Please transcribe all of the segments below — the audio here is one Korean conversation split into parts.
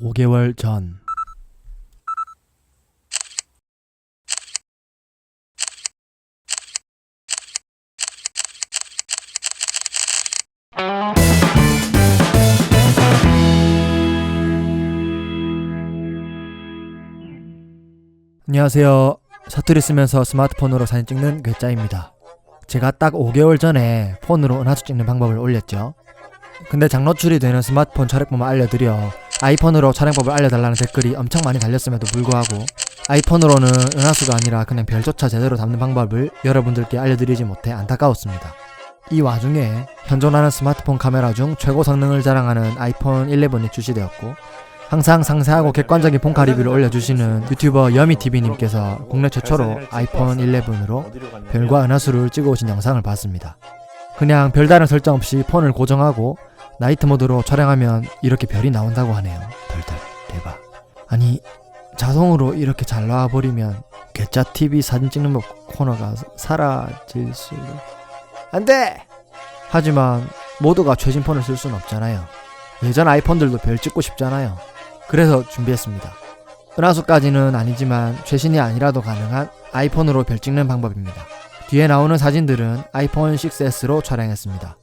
5개월 전 안녕하세요. 사투리 쓰면서 스마트폰으로 사진 찍는 괴짜입니다. 제가 딱 5개월 전에 폰으로 은하수 찍는 방법을 올렸죠. 근데 장노출이 되는 스마트폰 촬영법만 알려드려 아이폰으로 촬영법을 알려달라는 댓글이 엄청 많이 달렸음에도 불구하고 아이폰으로는 은하수가 아니라 그냥 별조차 제대로 담는 방법을 여러분들께 알려드리지 못해 안타까웠습니다. 이 와중에 현존하는 스마트폰 카메라 중 최고 성능을 자랑하는 아이폰 11이 출시되었고 항상 상세하고 객관적인 폰카 리뷰를 올려주시는 유튜버 여미TV님께서 국내 최초로 아이폰 11으로 별과 은하수를 찍어오신 영상을 봤습니다. 그냥 별다른 설정 없이 폰을 고정하고 나이트 모드로 촬영하면 이렇게 별이 나온다고 하네요. 덜덜 대박. 아니 자동으로 이렇게 잘 나와버리면 괴짜 TV 사진 찍는 법 코너가 사라질 수도. 안돼. 하지만 모두가 최신 폰을 쓸 수는 없잖아요. 예전 아이폰들도 별 찍고 싶잖아요. 그래서 준비했습니다. 은하수까지는 아니지만 최신이 아니라도 가능한 아이폰으로 별 찍는 방법입니다. 뒤에 나오는 사진들은 아이폰 6s로 촬영했습니다.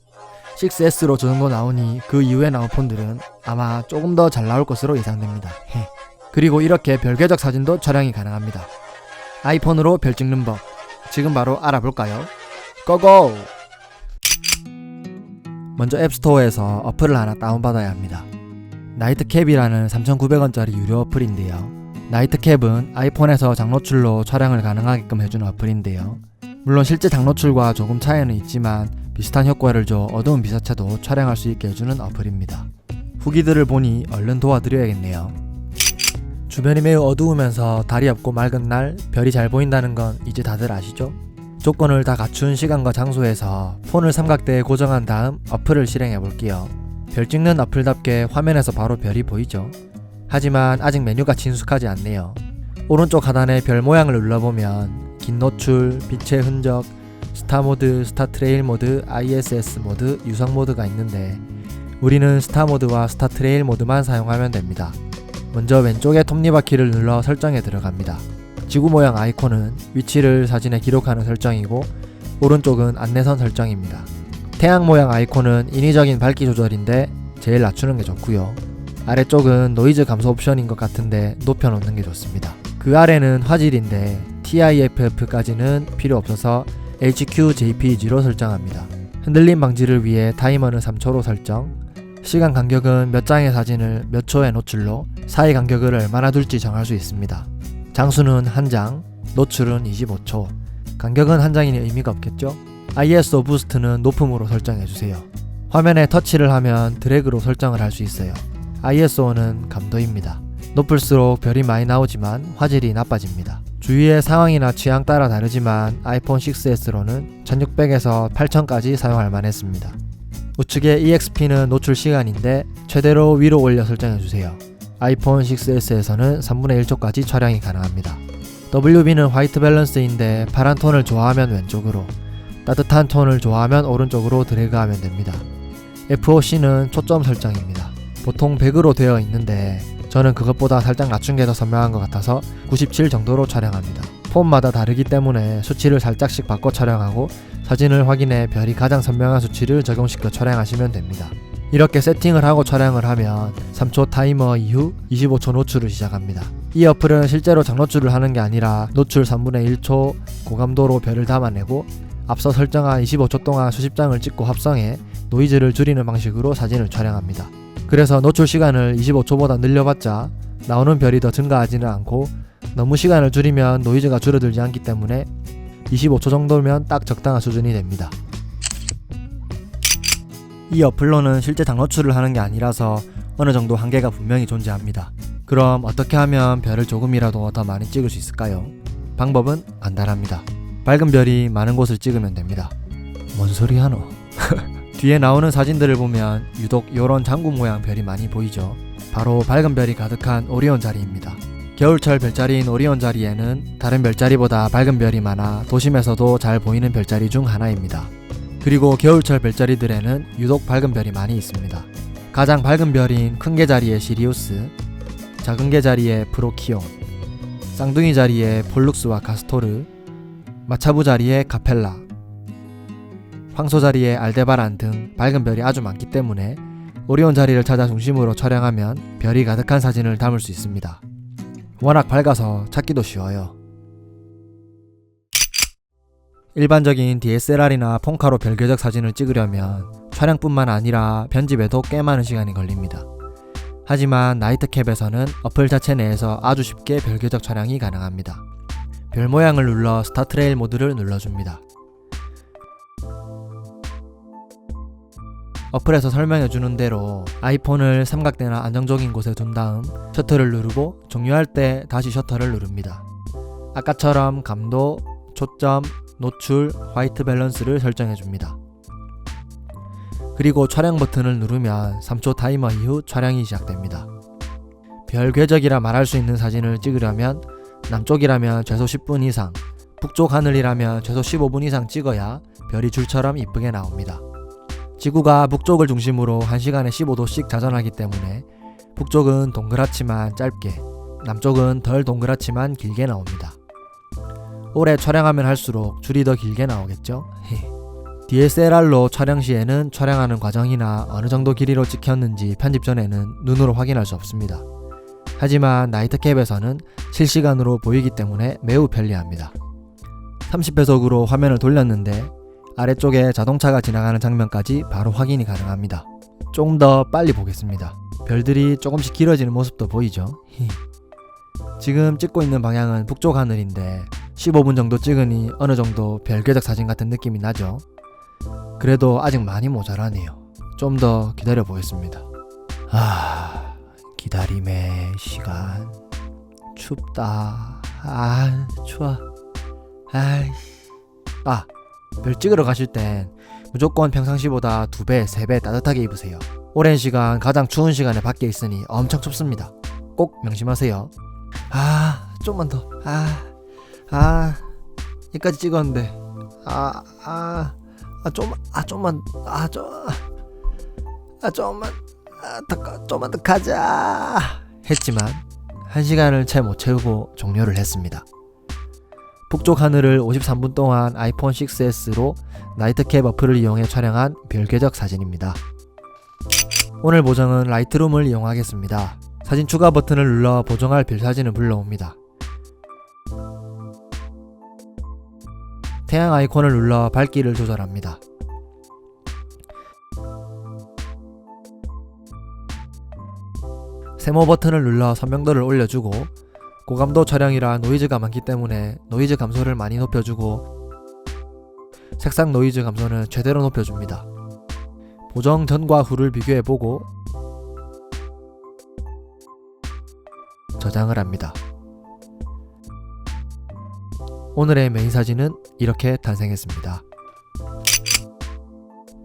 6s로 저 정도 나오니 그 이후에 나온 폰들은 아마 조금 더 잘 나올 것으로 예상됩니다. 헤. 그리고 이렇게 별궤적 사진도 촬영이 가능합니다. 아이폰으로 별 찍는 법 지금 바로 알아볼까요? 고고! 먼저 앱스토어에서 어플을 하나 다운받아야 합니다. 나이트캡이라는 3,900원짜리 유료 어플인데요. 나이트캡은 아이폰에서 장노출로 촬영을 가능하게끔 해주는 어플인데요. 물론 실제 장노출과 조금 차이는 있지만 비슷한 효과를 줘 어두운 비사체도 촬영할 수 있게 해주는 어플입니다. 후기들을 보니 얼른 도와드려야겠네요. 주변이 매우 어두우면서 달이 없고 맑은 날 별이 잘 보인다는 건 이제 다들 아시죠? 조건을 다 갖춘 시간과 장소에서 폰을 삼각대에 고정한 다음 어플을 실행해 볼게요. 별 찍는 어플답게 화면에서 바로 별이 보이죠? 하지만 아직 메뉴가 친숙하지 않네요. 오른쪽 하단에 별 모양을 눌러보면 긴 노출, 빛의 흔적, 스타 모드, 스타 트레일 모드, ISS 모드, 유성 모드가 있는데 우리는 스타 모드와 스타 트레일 모드만 사용하면 됩니다. 먼저 왼쪽에 톱니바퀴를 눌러 설정에 들어갑니다. 지구 모양 아이콘은 위치를 사진에 기록하는 설정이고 오른쪽은 안내선 설정입니다. 태양 모양 아이콘은 인위적인 밝기 조절인데 제일 낮추는 게 좋고요. 아래쪽은 노이즈 감소 옵션인 것 같은데 높여놓는 게 좋습니다. 그 아래는 화질인데 TIFF까지는 필요 없어서 HQJPG로 설정합니다. 흔들림 방지를 위해 타이머는 3초로 설정, 시간 간격은 몇 장의 사진을 몇 초의 노출로 사이 간격을 얼마나 둘지 정할 수 있습니다. 장수는 한 장, 노출은 25초, 간격은 한 장이니 의미가 없겠죠? ISO 부스트는 높음으로 설정해주세요. 화면에 터치를 하면 드래그로 설정을 할 수 있어요. ISO는 감도입니다. 높을수록 별이 많이 나오지만 화질이 나빠집니다. 주위의 상황이나 취향 따라 다르지만 아이폰 6s로는 1600에서 8000까지 사용할 만했습니다. 우측의 EXP는 노출 시간인데 최대로 위로 올려 설정해주세요. 아이폰 6s에서는 3분의 1초까지 촬영이 가능합니다. WB는 화이트 밸런스인데 파란 톤을 좋아하면 왼쪽으로, 따뜻한 톤을 좋아하면 오른쪽으로 드래그하면 됩니다. FOC는 초점 설정입니다. 보통 100으로 되어 있는데 저는 그것보다 살짝 낮춘 게 더 선명한 것 같아서 97 정도로 촬영합니다. 폰마다 다르기 때문에 수치를 살짝씩 바꿔 촬영하고 사진을 확인해 별이 가장 선명한 수치를 적용시켜 촬영하시면 됩니다. 이렇게 세팅을 하고 촬영을 하면 3초 타이머 이후 25초 노출을 시작합니다. 이 어플은 실제로 장노출을 하는 게 아니라 노출 3분의 1초 고감도로 별을 담아내고 앞서 설정한 25초 동안 수십 장을 찍고 합성해 노이즈를 줄이는 방식으로 사진을 촬영합니다. 그래서 노출 시간을 25초보다 늘려봤자 나오는 별이 더 증가하지는 않고 너무 시간을 줄이면 노이즈가 줄어들지 않기 때문에 25초 정도면 딱 적당한 수준이 됩니다. 이 어플로는 실제 장노출을 하는 게 아니라서 어느 정도 한계가 분명히 존재합니다. 그럼 어떻게 하면 별을 조금이라도 더 많이 찍을 수 있을까요? 방법은 간단합니다. 밝은 별이 많은 곳을 찍으면 됩니다. 뭔 소리 하노? 뒤에 나오는 사진들을 보면 유독 요런 장구 모양 별이 많이 보이죠. 바로 밝은 별이 가득한 오리온 자리입니다. 겨울철 별자리인 오리온 자리에는 다른 별자리보다 밝은 별이 많아 도심에서도 잘 보이는 별자리 중 하나입니다. 그리고 겨울철 별자리들에는 유독 밝은 별이 많이 있습니다. 가장 밝은 별인 큰 개 자리의 시리우스, 작은 개 자리에 프로키온, 쌍둥이 자리에 폴룩스와 가스토르, 마차부 자리에 카펠라, 황소 자리에 알데바란 등 밝은 별이 아주 많기 때문에 오리온 자리를 찾아 중심으로 촬영하면 별이 가득한 사진을 담을 수 있습니다. 워낙 밝아서 찾기도 쉬워요. 일반적인 DSLR이나 폰카로 별궤적 사진을 찍으려면 촬영뿐만 아니라 편집에도 꽤 많은 시간이 걸립니다. 하지만 나이트캡에서는 어플 자체 내에서 아주 쉽게 별궤적 촬영이 가능합니다. 별 모양을 눌러 스타트레일 모드를 눌러줍니다. 어플에서 설명해 주는 대로 아이폰을 삼각대나 안정적인 곳에 둔 다음 셔터를 누르고 종료할 때 다시 셔터를 누릅니다. 아까처럼 감도, 초점, 노출, 화이트 밸런스를 설정해 줍니다. 그리고 촬영 버튼을 누르면 3초 타이머 이후 촬영이 시작됩니다. 별 궤적이라 말할 수 있는 사진을 찍으려면 남쪽이라면 최소 10분 이상, 북쪽 하늘이라면 최소 15분 이상 찍어야 별이 줄처럼 이쁘게 나옵니다. 지구가 북쪽을 중심으로 1시간에 15도씩 자전하기 때문에 북쪽은 동그랗지만 짧게, 남쪽은 덜 동그랗지만 길게 나옵니다. 오래 촬영하면 할수록 줄이 더 길게 나오겠죠? DSLR로 촬영 시에는 촬영하는 과정이나 어느 정도 길이로 찍혔는지 편집 전에는 눈으로 확인할 수 없습니다. 하지만 나이트캡에서는 실시간으로 보이기 때문에 매우 편리합니다. 30배속으로 화면을 돌렸는데 아래쪽에 자동차가 지나가는 장면까지 바로 확인이 가능합니다. 조금 더 빨리 보겠습니다. 별들이 조금씩 길어지는 모습도 보이죠? 지금 찍고 있는 방향은 북쪽 하늘인데 15분 정도 찍으니 어느 정도 별궤적 사진 같은 느낌이 나죠? 그래도 아직 많이 모자라네요. 좀 더 기다려 보겠습니다. 아, 기다림의 시간. 춥다. 아, 추워. 아이. 아, 별 찍으러 가실 땐 무조건 평상시보다 두 배, 세배 따뜻하게 입으세요. 오랜 시간 가장 추운 시간에 밖에 있으니 엄청 춥습니다. 꼭 명심하세요. 아, 좀만 더. 아, 아, 여기까지 찍었는데. 아, 아, 아, 좀만, 아, 좀만, 아, 좀, 아, 좀만, 아, 더, 좀만 더 가자. 했지만 한 시간을 채 못 채우고 종료를 했습니다. 북쪽 하늘을 53분 동안 아이폰 6s로 나이트캡 어플을 이용해 촬영한 별궤적 사진입니다. 오늘 보정은 라이트룸을 이용하겠습니다. 사진 추가 버튼을 눌러 보정할 별 사진을 불러옵니다. 태양 아이콘을 눌러 밝기를 조절합니다. 세모 버튼을 눌러 선명도를 올려주고 고감도 촬영이라 노이즈가 많기 때문에 노이즈 감소를 많이 높여주고 색상 노이즈 감소는 최대로 높여줍니다. 보정 전과 후를 비교해보고 저장을 합니다. 오늘의 메인 사진은 이렇게 탄생했습니다.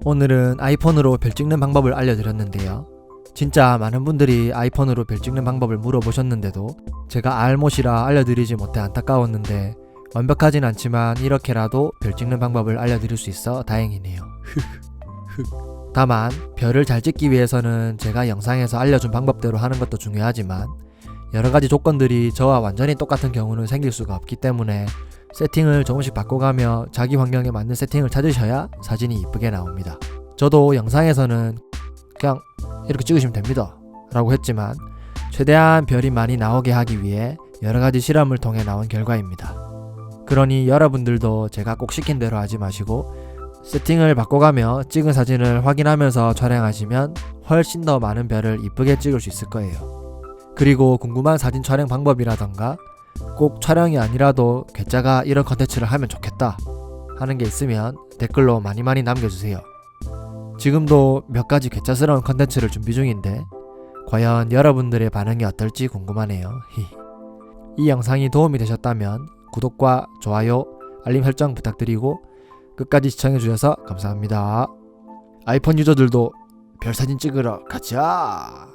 오늘은 아이폰으로 별 찍는 방법을 알려드렸는데요. 진짜 많은 분들이 아이폰으로 별 찍는 방법을 물어보셨는데도 제가 알못이라 알려드리지 못해 안타까웠는데 완벽하진 않지만 이렇게라도 별 찍는 방법을 알려드릴 수 있어 다행이네요. 다만 별을 잘 찍기 위해서는 제가 영상에서 알려준 방법대로 하는 것도 중요하지만 여러 가지 조건들이 저와 완전히 똑같은 경우는 생길 수가 없기 때문에 세팅을 조금씩 바꿔가며 자기 환경에 맞는 세팅을 찾으셔야 사진이 이쁘게 나옵니다. 저도 영상에서는 그냥 이렇게 찍으시면 됩니다. 라고 했지만 최대한 별이 많이 나오게 하기 위해 여러 가지 실험을 통해 나온 결과입니다. 그러니 여러분들도 제가 꼭 시킨 대로 하지 마시고 세팅을 바꿔가며 찍은 사진을 확인하면서 촬영하시면 훨씬 더 많은 별을 이쁘게 찍을 수 있을 거예요. 그리고 궁금한 사진 촬영 방법이라던가 꼭 촬영이 아니라도 괴짜가 이런 컨텐츠를 하면 좋겠다 하는 게 있으면 댓글로 많이 많이 남겨주세요. 지금도 몇 가지 괴짜스러운 컨텐츠를 준비 중인데 과연 여러분들의 반응이 어떨지 궁금하네요. 이 영상이 도움이 되셨다면 구독과 좋아요, 알림 설정 부탁드리고 끝까지 시청해주셔서 감사합니다. 아이폰 유저들도 별 사진 찍으러 가자!